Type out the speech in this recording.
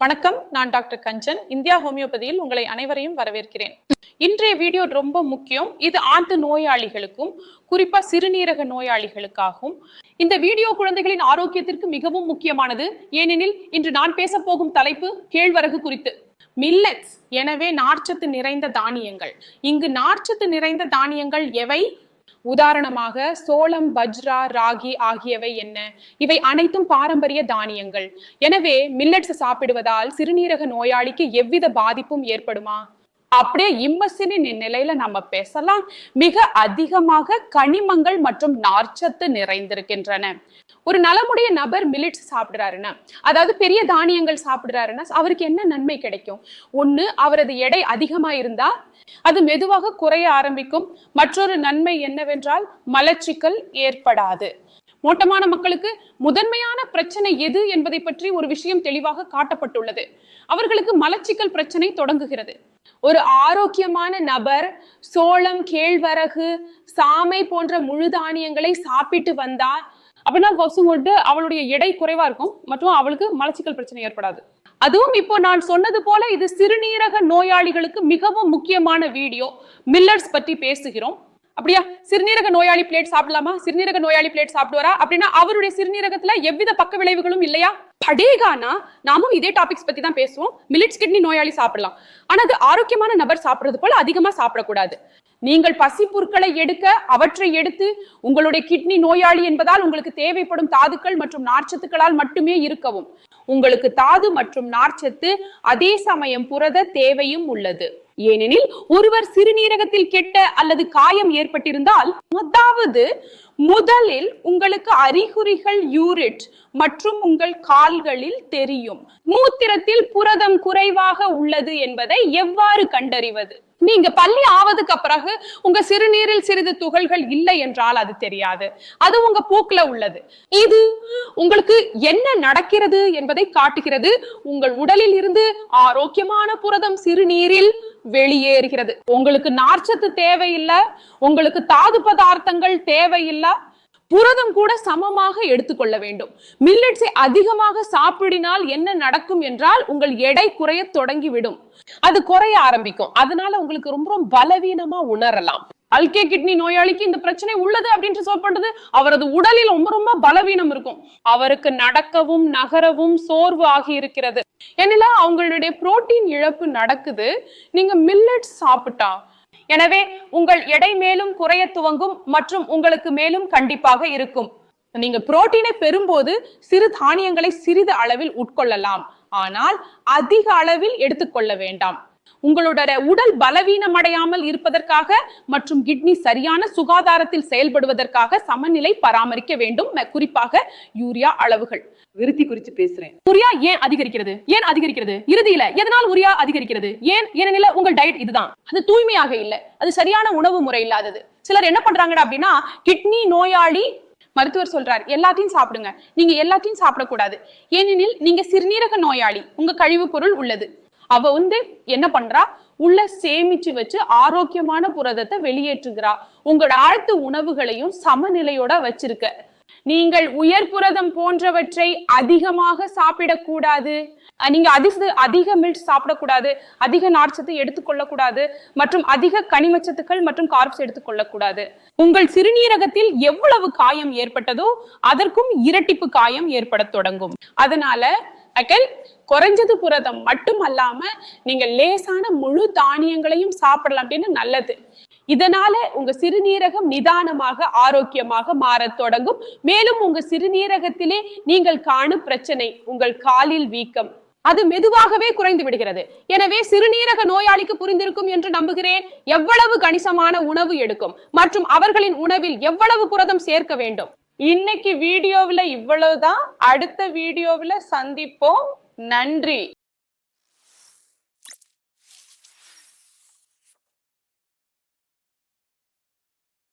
வணக்கம் நான் டாக்டர் கஞ்சன். இந்தியா ஹோமியோபதியில் உங்களை அனைவரையும் வரவேற்கிறேன். இன்றைய வீடியோ ரொம்ப முக்கியம். இது ஆண்டு நோயாளிகளுக்கும் குறிப்பா சிறுநீரக நோயாளிகளுக்காகவும் இந்த வீடியோ குழந்தைகளின் ஆரோக்கியத்திற்கு மிகவும் முக்கியமானது. ஏனெனில் இன்று நான் பேச போகும் தலைப்பு கேழ்வரகு குறித்து. மில்லட்ஸ் எனவே நார்ச்சத்து நிறைந்த தானியங்கள். இங்கு நார்ச்சத்து நிறைந்த தானியங்கள் எவை? உதாரணமாக சோளம் பஜ்ரா ராகி ஆகியவை என்ன? இவை அனைத்தும் பாரம்பரிய தானியங்கள். எனவே மில்லட்ஸ் சாப்பிடுவதால் சிறுநீரக நோயாளிக்கு எவ்வித பாதிப்பும் ஏற்படுமா? அப்படியே இம்மசினின் நிலையில நம்ம பேசலாம். மிக அதிகமாக கனிமங்கள் மற்றும் நார்ச்சத்து நிறைந்திருக்கின்றன. ஒரு நலமுடைய நபர் மிலிட்ஸ் சாப்பிடுறாருன்னா அதாவது பெரிய தானியங்கள் சாப்பிடுறாருன்னா அவருக்கு என்ன நன்மை கிடைக்கும்? ஒண்ணு அவரது எடை அதிகமாக இருந்தா அது மெதுவாக குறைய ஆரம்பிக்கும். மற்றொரு நன்மை என்னவென்றால் மலச்சிக்கல் ஏற்படாது. மோட்டமான மக்களுக்கு முதன்மையான பிரச்சனை எது என்பதை பற்றி ஒரு விஷயம் தெளிவாக காட்டப்பட்டுள்ளது. அவர்களுக்கு மலச்சிக்கல் பிரச்சனை தொடங்குகிறது. ஒரு ஆரோக்கியமான நபர் சோளம் கேழ்வரகு சாமை போன்ற முழு தானியங்களை சாப்பிட்டு வந்தா அப்படின்னா கொசுங்கொண்டு அவளுடைய எடை குறைவா இருக்கும். மற்றும் அவளுக்கு மலச்சிக்கல் பிரச்சனை ஏற்படாது. அதுவும் இப்போ நான் சொன்னது போல இது சிறுநீரக நோயாளிகளுக்கு மிகவும் முக்கியமான வீடியோ. மில்லர்ஸ் பற்றி பேசுகிறோம். அப்படியா? சிறுநீரக நோயாளி பிளேட் சாப்பிடலாமா? சிறுநீரக நோயாளி பிளேட் சாப்பிடுவாரா? அப்படின்னா அவருடைய சிறுநீரகத்துல எவ்வித பக்க விளைவுகளும் இல்லையா? படேகானா நாமும் இதே டாபிக்ஸ் பத்தி தான் பேசுவோம். மிலிட்ஸ் கிட்னி நோயாளி சாப்பிடலாம். ஆனா அது ஆரோக்கியமான நபர் சாப்பிடுறது போல அதிகமா சாப்பிடக்கூடாது. நீங்கள் பசி பொருட்களை எடுக்க அவற்றை எடுத்து உங்களுடைய கிட்னி நோயாளி என்பதால் உங்களுக்கு தேவைப்படும் தாதுக்கள் மற்றும் நார்ச்சத்துக்களால் மட்டுமே இருக்கவும். உங்களுக்கு தாது மற்றும் நார்ச்சத்து அதே சமயம் புரத தேவையும் உள்ளது. ஏனெனில் ஒருவர் சிறுநீரகத்தில் கெட்ட அல்லது காயம் ஏற்பட்டிருந்தால் அதாவது முதலில் உங்களுக்கு அறிகுறிகள் யூரிட் மற்றும் உங்கள் கால்களில் தெரியும். மூத்திரத்தில் புரதம் குறைவாக உள்ளது என்பதை எவ்வாறு கண்டறிவது? நீங்க பள்ளி ஆவதுக்கு பிறகு உங்க சிறுநீரில் சிறிது துகள்கள் இல்லை என்றால் அது தெரியாது. அது உங்க போக்குல உள்ளது. இது உங்களுக்கு என்ன நடக்கிறது என்பதை காட்டுகிறது. உங்கள் உடலில் இருந்து ஆரோக்கியமான புரதம் சிறுநீரில் வெளியேறுகிறது. உங்களுக்கு நார்ச்சத்து தேவையில்லை உங்களுக்கு தாது பதார்த்தங்கள் தேவையில்லை புரதம் கூட சமமாக எடுத்துக்கொள்ள வேண்டும். மில்லட்ஸை அதிகமாக சாப்பிடினால் என்ன நடக்கும் என்றால் உங்கள் எடை குறைய தொடங்கிவிடும். அது குறைய ஆரம்பிக்கும். அதனால உங்களுக்கு ரொம்ப ரொம்ப பலவீனமா உணரலாம். அல்கே கிட்னி நோயாளிக்கு இந்த பிரச்சனை உள்ளது அப்படின்னு சொல்லப்படுறது அவரது உடலில் ரொம்ப ரொம்ப பலவீனம் இருக்கும். அவருக்கு நடக்கவும் நகரவும் சோர்வு ஆகி இருக்கிறது. ஏன்னா அவங்களுடைய புரோட்டீன் இழப்பு நடக்குது. நீங்க மில்லட்ஸ் சாப்பிட்டா எனவே உங்கள் எடை மேலும் குறைய துவங்கும் மற்றும் உங்களுக்கு மேலும் கண்டிப்பாக இருக்கும். நீங்க புரோட்டீனை பெறும்போது சிறு தானியங்களை சிறிது அளவில் உட்கொள்ளலாம். ஆனால் அதிக அளவில் எடுத்துக்கொள்ள வேண்டாம். உங்களோட உடல் பலவீனம் அடையாமல் இருப்பதற்காக மற்றும் கிட்னி சரியான சுகாதாரத்தில் செயல்படுவதற்காக சமநிலை பராமரிக்க வேண்டும். குறிப்பாக யூரியா அளவுகள். விருத்தி குறித்து பேசுறேன். உரியா ஏன் அதிகரிக்கிறது? ஏன் அதிகரிக்கிறது? இறுதியில எதனால் உரியா அதிகரிக்கிறது? ஏன் ஏனெனில் உங்கள் டயட் இதுதான். அது தூய்மையாக இல்ல. அது சரியான உணவு முறை இல்லாதது. சிலர் என்ன பண்றாங்கடா அப்படின்னா கிட்னி நோயாளி மருத்துவர் சொல்றார் எல்லாத்தையும் சாப்பிடுங்க. நீங்க எல்லாத்தையும் சாப்பிடக்கூடாது. ஏனெனில் நீங்க சிறுநீரக நோயாளி. உங்க கழிவு பொருள் உள்ளது. அவ வந்து என்ன பண்றா? உள்ள சேமிச்சு வச்சு ஆரோக்கியமான புரதத்தை வெளியேற்றுகிறா. உங்களோட ஆழ்த்து உணவுகளையும் சமநிலையோட வச்சிருக்க. நீங்கள் உயர் புரதம் போன்றவற்றை அதிகமாக சாப்பிடக்கூடாது. நீங்க அதிக அதிக மில்க் சாப்பிடக்கூடாது. அதிக நார்ச்சத்து எடுத்துக்கொள்ளக்கூடாது. மற்றும் அதிக கனிமச்சத்துக்கள் மற்றும் கார்ப்ஸ் எடுத்துக்கொள்ளக்கூடாது. உங்கள் சிறுநீரகத்தில் எவ்வளவு காயம் ஏற்பட்டதோ அதற்கும் இரட்டிப்பு காயம் ஏற்படத் தொடங்கும். அதனால அகல் குறைஞ்சது புரதம் மட்டும் அல்லாம நீங்க லேசான முழு தானியங்களையும் சாப்பிடலாம் அப்படின்னு நல்லது. இதனால உங்க சிறுநீரகம் நிதானமாக ஆரோக்கியமாக மாறத் தொடங்கும். மேலும் உங்க சிறுநீரகத்திலே நீங்கள் காணும் பிரச்சனை உங்கள் காலில் வீக்கம். அது மெதுவாகவே குறைந்து விடுகிறது. எனவே சிறுநீரக நோயாளிக்கு புரிந்திருக்கும் என்று நம்புகிறேன். எவ்வளவு கணிசமான உணவு எடுக்கும் மற்றும் அவர்களின் உணவில் எவ்வளவு புரதம் சேர்க்க வேண்டும்? இன்னைக்கு வீடியோவில் இவ்வளவுதான். அடுத்த வீடியோவில் சந்திப்போம். நன்றி.